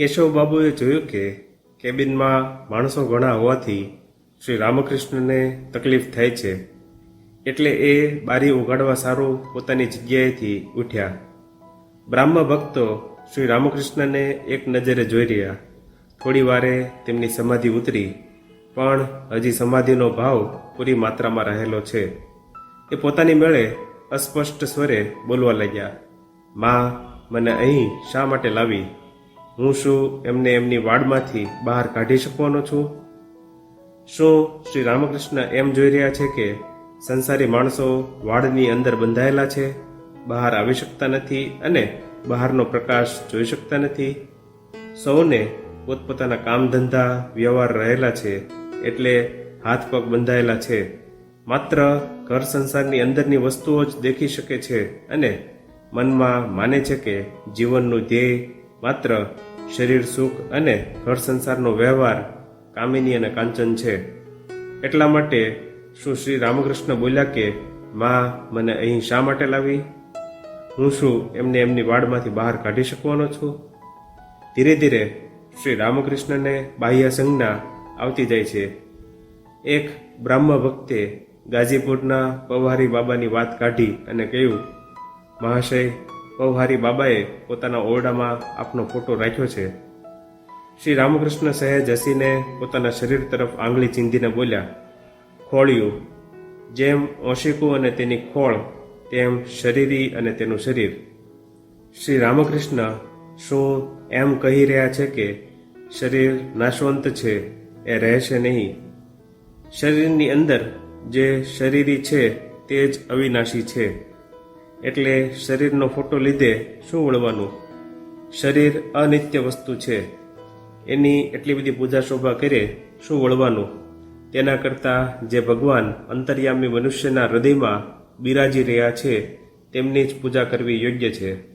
કેશવ બાબુએ જોયું કે કેબિનમાં માણસો ઘણા હોવાથી શ્રી રામકૃષ્ણને તકલીફ થાય છે. એટલે એ બારી ઉગાડવા સારું પોતાની જગ્યાએથી ઉઠ્યા. બ્રાહ્મ ભક્તો શ્રી રામકૃષ્ણને એક નજરે જોઈ રહ્યા. થોડી વારે તેમની સમાધિ ઉતરી, પણ હજી સમાધિનો ભાવ પૂરી માત્રામાં રહેલો છે. એ પોતાની મેળે અસ્પષ્ટ સ્વરે બોલવા લાગ્યા, માં, મને અહીં શા માટે લાવી? હું શું એમને એમની વાડમાંથી બહાર કાઢી શકવાનો છું? શું શ્રી રામકૃષ્ણ એમ જોઈ રહ્યા છે કે સંસારી માણસો વાડની અંદર બંધાયેલા છે, બહાર આવી શકતા નથી અને બહારનો પ્રકાશ જોઈ શકતા નથી? સૌને પોતપોતાના કામ ધંધા વ્યવહાર રહેલા છે એટલે હાથ પગ બંધાયેલા છે. માત્ર ઘર સંસારની અંદરની વસ્તુઓ જ દેખી શકે છે અને મનમાં માને છે કે જીવનનું ધ્યેય માત્ર શરીર સુખ અને ઘર સંસારનો વ્યવહાર કામિની અને કાંચન છે. એટલા માટે શું શ્રી રામકૃષ્ણ બોલ્યા કે, માં, મને અહીં શા માટે લાવી? હું શું એમને એમની વાડમાંથી બહાર કાઢી શકવાનો છું? ધીરે ધીરે શ્રી રામકૃષ્ણને બાહ્ય સંજ્ઞા આવતી જાય છે. એક બ્રાહ્મ ભક્તે ગાજીપુરના પવારી બાબાની વાત કાઢી અને કહ્યું, મહાશય પવહારી બાબાએ પોતાના ઓરડામાં આપનો ફોટો રાખ્યો છે. શ્રી રામકૃષ્ણ સહેજ હસીને પોતાના શરીર તરફ આંગળી ચીંધીને બોલ્યા, ખોળિયું, જેમ ઓશિકું અને તેની ખોળ, તેમ શરીરી અને તેનું શરીર. શ્રી રામકૃષ્ણ શું એમ કહી રહ્યા છે કે શરીર નાશવંત છે, એ રહેશે નહીં. શરીરની અંદર જે શરીરી છે, તે જ અવિનાશી છે. એટલે શરીરનો ફોટો લીધે શું વળવાનું? શરીર અનિત્ય વસ્તુ છે. એની એટલી બધી પૂજા શોભા કરે, શું વળવાનું? તેના કરતાં જે ભગવાન અંતર્યામી મનુષ્યના હૃદયમાં બિરાજી રહ્યા છે, તેમની જ પૂજા કરવી યોગ્ય છે.